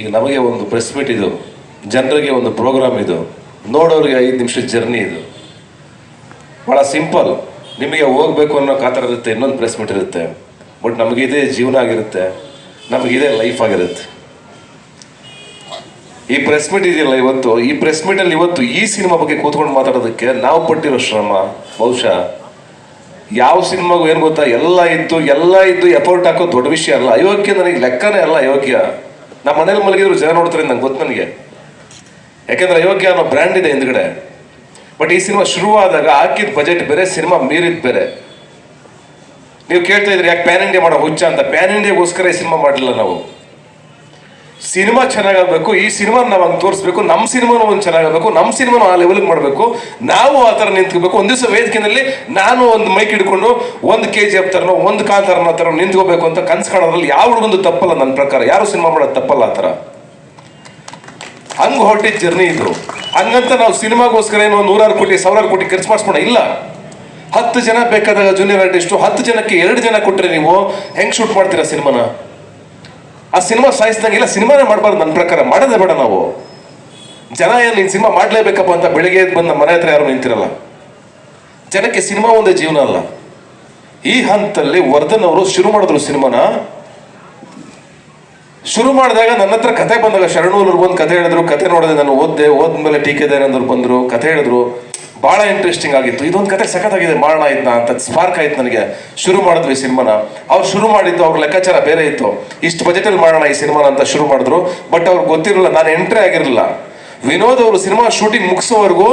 ಈಗ ನಮಗೆ ಒಂದು ಪ್ರೆಸ್ ಮೀಟ್ ಇದು. ಜನರಿಗೆ ಒಂದು ಪ್ರೋಗ್ರಾಮ್ ಇದು. ನೋಡೋರಿಗೆ ಐದು ನಿಮಿಷದ ಜರ್ನಿ ಇದು. ಭಾಳ ಸಿಂಪಲ್ ನಿಮಗೆ ಹೋಗ್ಬೇಕು ಅನ್ನೋ ಕಾತರ ಇರುತ್ತೆ, ಇನ್ನೊಂದು ಪ್ರೆಸ್ ಮೀಟ್ ಇರುತ್ತೆ. ಬಟ್ ನಮಗೆ ಇದೇ ಜೀವನ ಆಗಿರುತ್ತೆ. ನಮಗಿದೇ ಲೈಫ್ ಆಗಿರುತ್ತೆ. ಈ ಪ್ರೆಸ್ ಮೀಟ್ ಇದೆಯಲ್ಲ ಇವತ್ತು? ಈ ಪ್ರೆಸ್ ಮೀಟಲ್ಲಿ ಇವತ್ತು ಈ ಸಿನಿಮಾ ಬಗ್ಗೆ ಕೂತ್ಕೊಂಡು ಮಾತಾಡೋದಕ್ಕೆ ನಾವು ಪಟ್ಟಿರೋ ಶ್ರಮ. ಬಹುಶಃ ಯಾವ ಸಿನಿಮಾಗೂ ಏನು ಗೊತ್ತಾ? ಎಲ್ಲ ಇದ್ದು ಎಲ್ಲ ಇದ್ದು ಎಫರ್ಟ್ ಹಾಕೋ ದೊಡ್ಡ ವಿಷಯ ಅಲ್ಲ. ಅಯೋಗ್ಯ ನನಗೆ ಲೆಕ್ಕನೇ ಅಲ್ಲ ಅಯೋಗ್ಯ. ನಮ್ಮ ಮನೇಲಿ ಮಲಗಿದ್ರು ಜನ ನೋಡ್ತಾರೆ ನಂಗೆ ಗೊತ್ತು ನನಗೆ. ಯಾಕೆಂದ್ರೆ ಅಯೋಗ್ಯ ಅನ್ನೋ ಬ್ರ್ಯಾಂಡ್ ಇದೆ ಹಿಂದ್ಗಡೆ. ಬಟ್ ಈ ಸಿನಿಮಾ ಶುರುವಾದಾಗ ಹಾಕಿದ ಬಜೆಟ್ ಬೇರೆ, ಸಿನಿಮಾ ಮೀರಿದ ಬೇರೆ. ನೀವು ಕೇಳ್ತಾ ಇದ್ರಿ ಯಾಕೆ ಪ್ಯಾನ್ ಇಂಡಿಯಾ ಮಾಡೋ ಹುಚ್ಚ ಅಂತ? ಪ್ಯಾನ್ ಇಂಡಿಯಾಗೋಸ್ಕರ ಈ ಸಿನಿಮಾ ಮಾಡಲಿಲ್ಲ ನಾವು. ಸಿನಿಮಾ ಚೆನ್ನಾಗಾಗಬೇಕು, ಈ ಸಿನಿಮಾ ನಾವು ಹಂಗೆ ತೋರಿಸ್ಬೇಕು ನಮ್ಮ ಸಿನಿಮಾನು ಒಂದು ಚೆನ್ನಾಗಬೇಕು ನಮ್ಮ ಸಿನಿಮಾನು ಆ ಲೆವೆಲ್ಗೆ ಮಾಡಬೇಕು. ನಾವು ಆ ಥರ ನಿಂತ್ಕೋಬೇಕು. ಒಂದು ದಿವಸ ವೇದಿಕೆಯಲ್ಲಿ ನಾನು ಒಂದು ಮೈಕ್ ಹಿಡ್ಕೊಂಡು ಒಂದು ಕೆ ಜಿ ಎಫ್ ಥರನೋ ಒಂದು ಕಾಂತಾರನ ಥರ ನಿಂತ್ಕೋಬೇಕು ಅಂತ ಕನ್ಸು ಕಾಣೋದ್ರಲ್ಲಿ ಯಾವ ಹುಡುಗಂದು ತಪ್ಪಲ್ಲ ನನ್ನ ಪ್ರಕಾರ. ಯಾರು ಸಿನಿಮಾ ಮಾಡೋದು ತಪ್ಪಲ್ಲ ಆ ಥರ. ಹಂಗೆ ಹೊರಟಿದ್ದ ಜರ್ನಿ ಇದು ಹಂಗಂತ ನಾವು ಸಿನಿಮಾಗೋಸ್ಕರ ಏನೋ ನೂರಾರು ಕೋಟಿ, ಸಾವಿರಾರು ಕೋಟಿ ಖರ್ಚು ಮಾಡಿಸ್ಬೋಣ ಇಲ್ಲ. ಹತ್ತು ಜನ ಬೇಕಾದಾಗ ಜೂನಿಯರ್ ಆರ್ಟಿಸ್ಟು ಹತ್ತು ಜನಕ್ಕೆ ಎರಡು ಜನ ಕೊಟ್ಟರೆ ನೀವು ಹೆಂಗೆ ಶೂಟ್ ಮಾಡ್ತೀರಾ ಸಿನಿಮಾನ? ಆ ಸಿನಿಮಾ ಸಾಯಿಸ್ದಂಗಿಲ್ಲ ಸಿನಿಮಾನೇ ಮಾಡಬಾರ್ದು ನನ್ನ ಪ್ರಕಾರ. ಮಾಡೋದೇ ಬೇಡ ನಾವು. ಜನ ಏನು ನೀನು ಸಿನಿಮಾ ಮಾಡಲೇಬೇಕಪ್ಪ ಅಂತ ಬೆಳಿಗ್ಗೆ ಬಂದು ಮನೆ ಹತ್ರ ಯಾರು ನಿಂತಿರಲ್ಲ? ಜನಕ್ಕೆ ಸಿನಿಮಾ ಒಂದೇ ಜೀವನ ಅಲ್ಲ. ಈ ಹಂತದಲ್ಲಿ ವರ್ಧನ್ ಅವರು ಶುರು ಮಾಡಿದ್ರು ಸಿನಿಮಾನ. ಶುರು ಮಾಡಿದಾಗ ನನ್ನ ಹತ್ರ ಕತೆ ಬಂದಾಗ ಶರಣೂರು ಬಂದು ಕತೆ ಹೇಳಿದ್ರು, ಕತೆ ನೋಡಿದೆ ನಾನು ಓದ್ದೆ, ಓದ್ಮೇಲೆ ಟೀಕೆ ಅಂದ್ರು ಬಂದರು, ಕತೆ ಹೇಳಿದ್ರು. ಭಾಳ ಇಂಟ್ರೆಸ್ಟಿಂಗ್ ಆಗಿತ್ತು. ಇದೊಂದು ಕತೆ ಸಖತ್ತಾಗಿದೆ. ಮಾಡೋಣ ಇದನ್ನ ಅಂತ ಸ್ಪಾರ್ಕ್ ಆಯ್ತು ನನಗೆ ಶುರು ಮಾಡಿದ್ವಿ ಸಿನಿಮಾನ. ಅವ್ರು ಶುರು ಮಾಡಿದ್ದು ಅವ್ರ ಲೆಕ್ಕಾಚಾರ ಬೇರೆ ಇತ್ತು. ಇಷ್ಟು ಬಜೆಟಲ್ಲಿ ಮಾಡೋಣ ಈ ಸಿನಿಮಾನ ಅಂತ ಶುರು ಮಾಡಿದ್ರು. ಬಟ್ ಅವ್ರಿಗೆ ಗೊತ್ತಿರಲಿಲ್ಲ. ನಾನು ಎಂಟ್ರಿ ಆಗಿರಲಿಲ್ಲ. ವಿನೋದ್ ಅವರು ಸಿನಿಮಾ ಶೂಟಿಂಗ್ ಮುಗಿಸೋವರೆಗೂ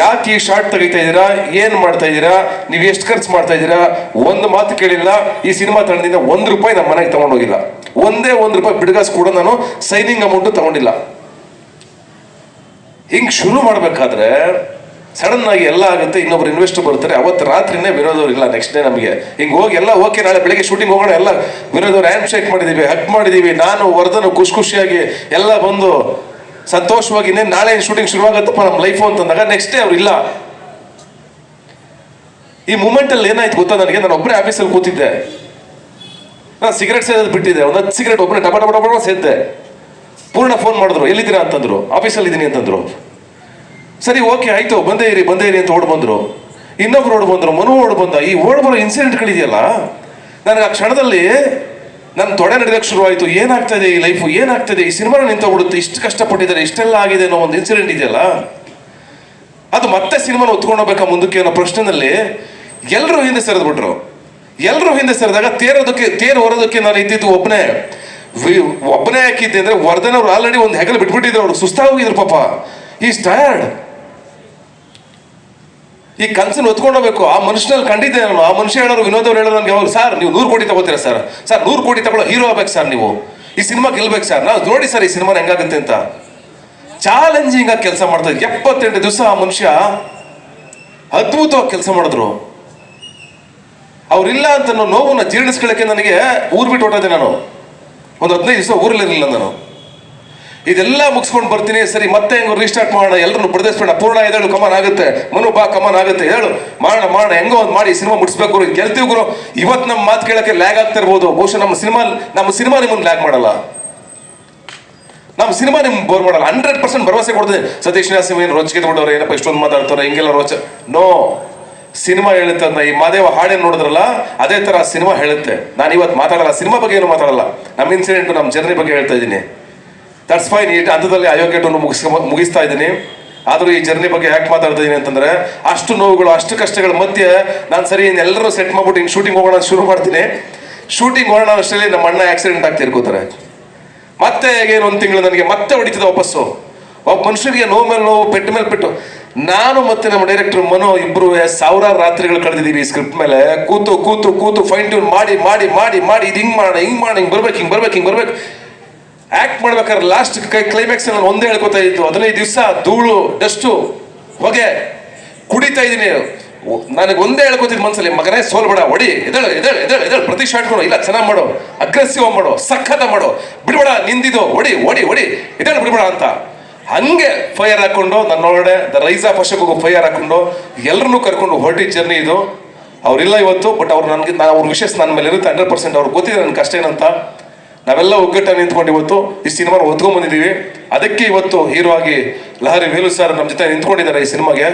ಯಾಕೆ ಈ ಶಾರ್ಟ್ ತೆಗಿತಾ ಇದ್ದೀರಾ? ಏನು ಮಾಡ್ತಾ ಇದ್ದೀರಾ? ನೀವು ಎಷ್ಟು ಖರ್ಚು ಮಾಡ್ತಾ ಇದ್ದೀರಾ? ಒಂದು ಮಾತು ಕೇಳಿಲ್ಲ. ಈ ಸಿನಿಮಾ ತಂಡದಿಂದ ಒಂದು ರೂಪಾಯಿ ನಮ್ಮ ಮನೆಗೆ ತಗೊಂಡೋಗಿಲ್ಲ. ಒಂದೇ ಒಂದು ರೂಪಾಯಿ ಬಿಡ್ಗಾಸ್ ಕೂಡ ನಾನು ಸೈನಿಂಗ್ ಅಮೌಂಟು ತಗೊಂಡಿಲ್ಲ. ಹಿಂಗೆ ಶುರು ಮಾಡಬೇಕಾದ್ರೆ ಸಡನ್ ಆಗಿ ಎಲ್ಲ ಆಗುತ್ತೆ, ಇನ್ನೊಬ್ರು ಇನ್ವೆಸ್ಟರ್ ಬರ್ತಾರೆ. ಅವತ್ತು ರಾತ್ರಿನೇ ವಿರೋಧವ್ರು ಇಲ್ಲ ನೆಕ್ಸ್ಟ್ ಡೇ ನಮಗೆ. ಹಿಂಗೆ ಹೋಗಿ ಎಲ್ಲ ಓಕೆ ನಾಳೆ ಬೆಳಿಗ್ಗೆ ಶೂಟಿಂಗ್ ಹೋಗೋಣ, ಎಲ್ಲ ವಿರೋಧವ್ರು ಹ್ಯಾಂಡ್ ಶೇಕ್ ಮಾಡಿದ್ದೀವಿ ಹಕ್ ಮಾಡಿದ್ದೀವಿ ನಾನು ವರ್ಧನು ಖುಷಿ ಖುಷಿಯಾಗಿ ಎಲ್ಲ ಬಂದು ಸಂತೋಷವಾಗಿ ಇನ್ನೇನು ನಾಳೆ ಶೂಟಿಂಗ್ ಶುರುವಾಗತ್ತಪ್ಪ ನಮ್ಮ ಲೈಫು ಅಂತಂದಾಗ ನೆಕ್ಸ್ಟ್ ಡೇ ಅವ್ರು, ಇಲ್ಲ. ಈ ಮೂಮೆಂಟಲ್ಲಿ ಏನಾಯ್ತು ಗೊತ್ತಾ ನನಗೆ? ನಾನು ಒಬ್ಬರೇ ಆಫೀಸಲ್ಲಿ ಕೂತಿದ್ದೆ. ನಾನು ಸಿಗರೆಟ್ ಸೇದೋದು ಬಿಟ್ಟಿದ್ದೆ. ಒಂದು ಹತ್ತು ಸಿಗರೆಟ್ ಒಬ್ಬನೇ ಡಬ ಡಬ ಸೇದ್ದೆ. ಪೂರ್ಣ ಫೋನ್ ಮಾಡಿದ್ರು, ಎಲ್ಲಿದ್ದೀರಾ ಅಂತಂದ್ರು ಆಫೀಸಲ್ಲಿ ಇದ್ದೀನಿ ಅಂತಂದ್ರು. ಸರಿ, ಓಕೆ, ಆಯ್ತು, ಬಂದೇ ಇರಿ ಬಂದೇ ಇರಿ ಅಂತ ಓಡ್ ಬಂದ್ರು. ಇನ್ನೊಬ್ರು ಓಡ್ ಬಂದ್ರು, ಮನು ಓಡ್ ಬಂದ. ಈ ಓಡ್ ಬರೋ ಇನ್ಸಿಡೆಂಟ್ಗಳಿದೆಯಲ್ಲ ನನಗೆ ಆ ಕ್ಷಣದಲ್ಲಿ ನನ್ನ ತೊಡೆ ನಡೆಯೋಕ್ಕೆ ಶುರುವಾಯಿತು ಏನಾಗ್ತಾ ಇದೆ ಈ ಲೈಫು ಏನಾಗ್ತದೆ ಈ ಸಿನಿಮಾನ ನಿಂತೋಗ್ಬಿಡುತ್ತೆ, ಇಷ್ಟು ಕಷ್ಟಪಟ್ಟಿದ್ದಾರೆ, ಇಷ್ಟೆಲ್ಲ ಆಗಿದೆ ಅನ್ನೋ ಒಂದು ಇನ್ಸಿಡೆಂಟ್ ಇದೆಯಲ್ಲ, ಅದು ಮತ್ತೆ ಸಿನಿಮಾನ ಒತ್ಕೊಂಡೋಗ್ಬೇಕಾ ಮುಂದಕ್ಕೆ ಅನ್ನೋ ಪ್ರಶ್ನೆನಲ್ಲಿ ಎಲ್ಲರೂ ಹಿಂದೆ ಸರಿದ್ಬಿಟ್ರು. ಎಲ್ಲರೂ ಹಿಂದೆ ಸರಿದಾಗ ತೇರೋದಕ್ಕೆ, ತೇರು ಹೊರೋದಕ್ಕೆ ನಾನು ಇದ್ದಿದ್ದು ಒಬ್ಬನೇ ಒಬ್ಬನೇ ಹಾಕಿದ್ದೆ ಅಂದ್ರೆ ವರ್ಧನ್ ಅವ್ರು ಆಲ್ರೆಡಿ ಒಂದು ಹೆಗಲು ಬಿಟ್ಬಿಟ್ಟಿದ್ರು ಅವರು. ಸುಸ್ತಾಗೋಗಿದ್ರು ಪಾಪ. ಈಸ್ ಟಯರ್ಡ್ ಈ ಕನಸನ್ನು ಹೊತ್ಕೊಂಡೋಗ್ಬೇಕು. ಆ ಮನುಷ್ಯನಲ್ಲಿ ಕಂಡಿದ್ದೆ ನಾನು. ಆ ಮನುಷ್ಯ ಹೇಳೋರು ವಿನೋದ್ ಅವ್ರು ಹೇಳೋರು ನನಗೆ ಯಾವಾಗ ಸರ್, ನೀವು ನೂರು ಕೋಟಿ ತಗೋತೀರಾ, ಸರ್? ಸರ್, ನೂರು ಕೋಟಿ ತಗೊಳ್ಳೋ ಹೀರೋ ಆಗ್ಬೇಕು, ಸರ್ ನೀವು. ಈ ಸಿನಿಮಾ ಗೆಲ್ಬೇಕು, ಸರ್. ನಾವು ನೋಡಿ, ಸರ್, ಈ ಸಿನಿಮಾ ಹೆಂಗಾಗುತ್ತೆ ಅಂತ. ಚಾಲೆಂಜಿಂಗ್ ಆಗಿ ಕೆಲಸ ಮಾಡ್ತಾ ಎಪ್ಪತ್ತೆಂಟು ದಿವಸ ಆ ಮನುಷ್ಯ ಅದ್ಭುತವಾಗಿ ಕೆಲಸ ಮಾಡಿದ್ರು. ಅವರಿಲ್ಲ ಅಂತ ನೋವನ್ನ ಜೀರ್ಣಿಸ್ಕೊಳ್ಳೋಕೆ ನನಗೆ ಊರು ಬಿಟ್ಟು ಹೊಟ್ಟಿದೆ ನಾನು. ಒಂದು ಹದಿನೈದು ದಿವಸ ಊರಲ್ಲಿರಲಿಲ್ಲ ನಾನು. ಇದೆಲ್ಲ ಮುಗಿಸ್ಕೊಂಡು ಬರ್ತೀನಿ, ಸರಿ, ಮತ್ತೆ ಹೆಂಗೋ ರೀಸ್ಟಾರ್ಟ್ ಮಾಡೋಣ ಎಲ್ಲರೂ ಪ್ರದೇಶಪಣ ಪೂರ್ಣ ಎದೇಳು ಕಮಾನ್ ಆಗುತ್ತೆ. ಮನು ಬಾ ಕಮಾನ್ ಆಗುತ್ತೆ, ಹೇಳು. ಮಾಡೋಣ ಮಾಡೋಣ, ಹೆಂಗೋ ಒಂದು ಮಾಡಿ, ಸಿನಿಮಾ ಮುಟ್ಸ್ಬೇಕು ಗೆಲ್ತೀವಿ ಗುರು. ಇವತ್ತು ನಮ್ಮ ಮಾತು ಕೇಳಕ್ಕೆ ಲ್ಯಾಗ್ ಆಗ್ತಾ ಇರ್ಬೋದು ಬಹುಶಃ ನಮ್ಮ ಸಿನಿಮಾ ನಮ್ಮ ಸಿನಿಮಾ ನಿಮ್ಮನ್ನು ಲ್ಯಾಗ್ ಮಾಡಲ್ಲ. ನಮ್ಮ ಸಿನಿಮಾ ನಿಮ್ಗೆ ಬೋರ್ ಮಾಡಲ್ಲ. ಹಂಡ್ರೆಡ್ ಪರ್ಸೆಂಟ್ ಭರವಸೆ ಕೊಡ್ತೀನಿ ಸತೀಶ್ ನಾಸಿಮ್ ಏನು ರೋಚಿಗೆ ಬಿಡೋರು ಏನಪ್ಪ ಇಷ್ಟೊಂದು ಮಾತಾಡ್ತಾರೆ, ಹೆಂಗೆಲ್ಲ ರೋಚ. ನೋ ಸಿನಿಮಾ ಹೇಳುತ್ತೆ ಅದನ್ನ ಈ ಮಾದೇವ ಹಾಡೇನು ನೋಡಿದ್ರಲ್ಲ, ಅದೇ ಥರ ಸಿನಿಮಾ ಹೇಳುತ್ತೆ. ನಾನು ಇವತ್ತು ಮಾತಾಡಲ್ಲ, ಸಿನಿಮಾ ಬಗ್ಗೆ ಏನು ಮಾತಾಡಲ್ಲ. ನಮ್ಮ ಇನ್ಸಿಡೆಂಟು ನಮ್ಮ ಜರ್ನಿ ಬಗ್ಗೆ ಹೇಳ್ತಾ ಇದ್ದೀನಿ. ದಟ್ಸ್ ಫೈನ್ ಈ ಹಂತದಲ್ಲಿ ಅಯೋಗ್ಯಟನ್ನು ಮುಗಿಸ್ ಮುಗಿಸ್ತಾ ಇದ್ದೀನಿ. ಆದರೂ ಈ ಜರ್ನಿ ಬಗ್ಗೆ ಯಾಕೆ ಮಾತಾಡ್ತಾ ಇದ್ದೀನಿ ಅಂತಂದ್ರೆ, ಅಷ್ಟು ನೋವುಗಳು, ಅಷ್ಟು ಕಷ್ಟಗಳ ಮಧ್ಯೆ ನಾನು ಸರಿ ಎಲ್ಲರೂ ಸೆಟ್ ಮಾಡ್ಬಿಟ್ಟು ಹಿಂಗೆ ಶೂಟಿಂಗ್ ಹೋಗೋಣ ಶುರು ಮಾಡ್ತೀನಿ. ಶೂಟಿಂಗ್ ಹೋಗೋಣ ಅಷ್ಟರಲ್ಲಿ ನಮ್ಮ ಅಣ್ಣ ಆಕ್ಸಿಡೆಂಟ್ ಆಗ್ತಾ ಇರ್ಕೋತಾರೆ. ಮತ್ತೆ ಏನು ಒಂದು ತಿಂಗಳು ನನಗೆ ಮತ್ತೆ ಹೊಡಿತದೆ ವಾಪಸ್ಸು. ಒಬ್ಬ ಮನುಷ್ಯರಿಗೆ ನೋವು ಮೇಲೆ ನೋವು, ಪೆಟ್ಟ ಮೇಲೆ ಪೆಟ್ಟು. ನಾನು ಮತ್ತೆ ನಮ್ಮ ಡೈರೆಕ್ಟರ್ ಮನೋ ಇಬ್ಬರು ಸಾವಿರಾರು ರಾತ್ರಿಗಳು ಕಳೆದಿದ್ದೀವಿ ಈ ಸ್ಕ್ರಿಪ್ಟ್ ಮೇಲೆ. ಕೂತು ಕೂತು ಕೂತು ಫೈನ್ ಟ್ಯೂನ್ ಮಾಡಿ ಮಾಡಿ ಮಾಡಿ ಮಾಡಿ, ಇದು ಹಿಂಗೆ ಮಾಡೋಣ ಹಿಂಗೆ ಮಾಡೋಣ, ಹಿಂಗೆ ಬರ್ಬೇಕು ಹಿಂಗೆ ಬರ್ಬೇಕು ಹಿಂಗೆ ಬರ್ಬೇಕು. ಆಕ್ಟ್ ಮಾಡ್ಬೇಕಾದ್ರೆ ಲಾಸ್ಟ್ ಕೈ ಕ್ಲೈಮ್ಯಾಕ್ಸ್ ನಾನು ಒಂದೇ ಹೇಳ್ಕೊತಾ ಇದ್ದು, ಹದಿನೈದು ದಿವಸ ಧೂಳು ಡಸ್ಟು ಹೊಗೆ ಕುಡಿತಾ ಇದ್ದೀನಿ. ನನಗೆ ಒಂದೇ ಹೇಳ್ಕೊತಿದ್ ಮನಸ್ಸಲ್ಲಿ ಮಗನೇ ಸೋಲ್ಬೇಡ ಹೊಡಿ ಎದಳು ಎದಳು ಎದಳು ಎದಳು ಪ್ರತಿ ಶಾಟ್ ಕೊಡು, ಇಲ್ಲ, ಚೆನ್ನಾಗಿ ಮಾಡು ಅಗ್ರೆಸಿವ್ ಮಾಡು, ಸಖತ ಮಾಡು, ಬಿಡ್ಬೇಡ ನಿಂದಿದು ಹೊಡಿ ಹೊಡಿ ಹೊಡಿ ಎದಳು ಬಿಡ್ಬೇಡ ಅಂತ. ಹಂಗೆ ಫೈರ್ ಹಾಕೊಂಡು, ನನ್ನೊಳಗಡೆ the rise of Ashok fire ಹಾಕೊಂಡು ಎಲ್ಲರನ್ನೂ ಕರ್ಕೊಂಡು ಹೊರಟಿದ್ದ ಜರ್ನಿ ಇದು. ಅವರಿಲ್ಲ ಇವತ್ತು ಬಟ್ ಅವ್ರು ನನಗೆ ನಾನು ಅವ್ರ ವಿಶೇಷ ನನ್ನ ಮೇಲೆ ಇರುತ್ತೆ ಹಂಡ್ರೆಡ್ ಪರ್ಸೆಂಟ್ ಅವ್ರಿಗೆ ಗೊತ್ತಿದೆ ನನ್ನ ಕಷ್ಟ ಏನಂತ ನಾವೆಲ್ಲ ಒಗ್ಗಟ್ಟಾಗಿ ನಿಂತ್ಕೊಂಡು ಇವತ್ತು ಈ ಸಿನಿಮಾನ ಒತ್ಕೊಂಡ್ ಬಂದಿದ್ದೀವಿ. ಅದಕ್ಕೆ ಇವತ್ತು ಹೀರೋ ಆಗಿ ಲಹರಿ ವೇಲು ಸರ್ ನಮ್ಮ ಜೊತೆ ನಿಂತ್ಕೊಂಡಿದ್ದಾರೆ ಈ ಸಿನಿಮಾಗೆ.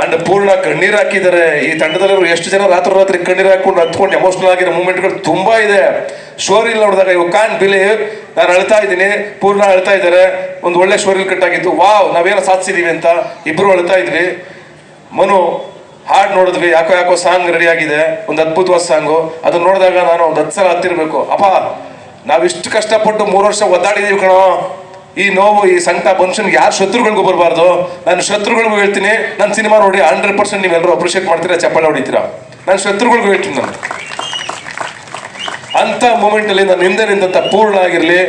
ಅಂಡ್ ಪೂರ್ಣ ಕಣ್ಣೀರು ಹಾಕಿದ್ದಾರೆ. ಈ ತಂಡದಲ್ಲಿರೋ ಎಷ್ಟು ಜನ ರಾತ್ರಿ ರಾತ್ರಿ ಕಣ್ಣೀರು ಹಾಕೊಂಡು ಹತ್ಕೊಂಡು ಎಮೋಷನಲ್ ಆಗಿರೋ ಮೂಮೆಂಟ್ಗಳು ತುಂಬಾ ಇದೆ. ಶೋರಿಲ್ ನೋಡಿದಾಗ ಇವು ಕಾನ್ ಬಿಲೀವ್ ನಾನು ಅಳ್ತಾ ಇದ್ದೀನಿ. ಪೂರ್ಣ ಅಳ್ತಾ ಇದ್ದಾರೆ. ಒಂದು ಒಳ್ಳೆ ಶೋರಿಲ್ ಕಟ್ಟಾಗಿತ್ತು ವಾವ್ ನಾವೇನೋ ಸಾಧಿಸಿದೀವಿ ಅಂತ ಇಬ್ರು ಅಳ್ತಾ ಇದ್ವಿ. ಮನು ಹಾಡ್ ನೋಡಿದ್ವಿ. ಯಾಕೋ ಯಾಕೋ ಸಾಂಗ್ ರೆಡಿ ಆಗಿದೆ. ಒಂದು ಅದ್ಭುತವಾದ ಸಾಂಗು ಅದನ್ನ ನೋಡಿದಾಗ ನಾನು ಒಂದು ಹತ್ತು ಸಲ ಹತ್ತಿರಬೇಕು. ಅಪ್ಪ ನಾವಿಷ್ಟು ಕಷ್ಟಪಟ್ಟು ಮೂರು ವರ್ಷ ಒದ್ದಾಡಿದೀವಿ ಕಣೋ. ಈ ನೋವು, ಈ ಸಂಕಟ ಮನುಷ್ಯನ್ಗೆ ಯಾರು ಶತ್ರುಗಳಿಗೂ ಬರಬಾರ್ದು. ನಾನು ಶತ್ರುಗಳಿಗೂ ಹೇಳ್ತೀನಿ ನನ್ನ ಸಿನಿಮಾ ನೋಡಿ ಹಂಡ್ರೆಡ್ ಪರ್ಸೆಂಟ್ ನೀವೆಲ್ಲರೂ ಅಪ್ರಿಷಿಯೇಟ್ ಮಾಡ್ತೀರಾ ಚಪ್ಪಾಳೆ ಹೊಡಿತೀರಾ? ನಾನು ಶತ್ರುಗಳಿಗೂ ಹೇಳ್ತೀನಿ ನಾನು. ಅಂಥ ಮೂಮೆಂಟಲ್ಲಿ ನನ್ನ ಹಿಂದೆ ನಿಂತ ಪೂರ್ಣ ಆಗಿರಲಿ,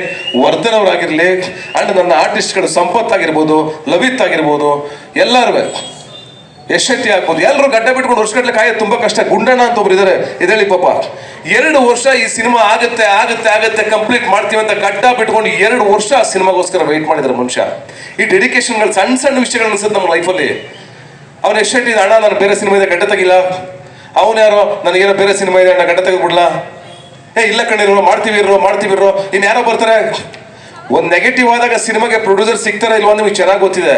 ವರ್ಧನ್ ಅವರಾಗಿರ್ಲಿ ಅಂಡ್ ನನ್ನ ಆರ್ಟಿಸ್ಟ್ಗಳು ಸಂಪತ್ ಆಗಿರ್ಬೋದು ಲವಿತ್ ಆಗಿರ್ಬೋದು, ಎಲ್ಲರೂ. ಯಶಟ್ಟಿ ಆಗ್ಬೋದು? ಎಲ್ಲರೂ ಗಡ್ಡ ಬಿಟ್ಕೊಂಡು ವರ್ಷಗಟ್ಟಲೆ ಕಾಯೋದು ತುಂಬ ಕಷ್ಟ. ಗುಂಡಣ್ಣ ಅಂತ ಒಬ್ರು ಇದಾರೆ. ಇದೇಳಿ ಪಾಪ ಎರಡು ವರ್ಷ ಈ ಸಿನಿಮಾ ಆಗುತ್ತೆ ಆಗುತ್ತೆ ಆಗುತ್ತೆ, ಕಂಪ್ಲೀಟ್ ಮಾಡ್ತೀವಿ ಅಂತ ಗಡ್ಡ ಬಿಟ್ಕೊಂಡು ಎರಡು ವರ್ಷ ಆ ಸಿನಿಮಾಗೋಸ್ಕರ ವೆಯ್ಟ್ ಮಾಡಿದ್ದಾರೆ ಮನುಷ್ಯ. ಈ ಡೆಡಿಕೇಶನ್ಗಳು ಸಣ್ಣ ಸಣ್ಣ ವಿಷಯಗಳು ಅನ್ಸುತ್ತೆ ನಮ್ಮ ಲೈಫಲ್ಲಿ ಅವ್ನು ಎಷ್ಟೆಟ್ಟಿ ಅಣ್ಣ, ನಾನು ಬೇರೆ ಸಿನಿಮಾ ಇದೆ, ಗಡ್ಡ ತೆಗಿಲ್ಲ. ಅವನು ಯಾರೋ, ನನಗೇನೋ ಬೇರೆ ಸಿನಿಮಾ ಇದೆ, ಅಣ್ಣ, ಗಡ್ಡ ತೆಗೆದ್ಬಿಡ್ಲಾ. ಏ, ಇಲ್ಲ ಕಣ್ಣಿರೋ ಮಾಡ್ತೀವಿ ಇರೋ ಮಾಡ್ತೀವಿ ಇರೋ ಇನ್ನು ಯಾರೋ ಬರ್ತಾರೆ. ಒಂದು ನೆಗೆಟಿವ್ ಆದಾಗ ಸಿನಿಮಾಗೆ ಪ್ರೊಡ್ಯೂಸರ್ ಸಿಗ್ತಾರ ಇಲ್ವಾ ನಿಮಗೆ ಚೆನ್ನಾಗಿ ಗೊತ್ತಿದೆ.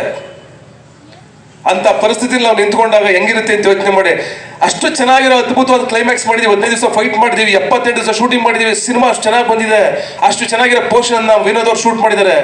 ಅಂತ ಪರಿಸ್ಥಿತಿಯಲ್ಲಿ ನಾವು ನಿಂತ್ಕೊಂಡಾಗ ಹೆಂಗಿರುತ್ತೆ ಅಂತ ಯೋಚನೆ ಮಾಡಿ. ಅಷ್ಟು ಚೆನ್ನಾಗಿರೋ ಅದ್ಭುತವಾದ ಕ್ಲೈಮ್ಯಾಕ್ಸ್ ಮಾಡಿದೀವಿ ಹದಿನೈದು ದಿವಸ ಫೈಟ್ ಮಾಡಿದೀವಿ, ಎಪ್ಪತ್ತೆಂಟು ದಿವಸ ಶೂಟಿಂಗ್ ಮಾಡಿದೀವಿ ಸಿನಿಮಾ ಅಷ್ಟು ಚೆನ್ನಾಗಿ ಬಂದಿದೆ. ಅಷ್ಟು ಚೆನ್ನಾಗಿರೋ ಪೋರ್ಷನ್ ವಿನೋದ್ ಅವ್ರು ಶೂಟ್ ಮಾಡಿದ್ದಾರೆ.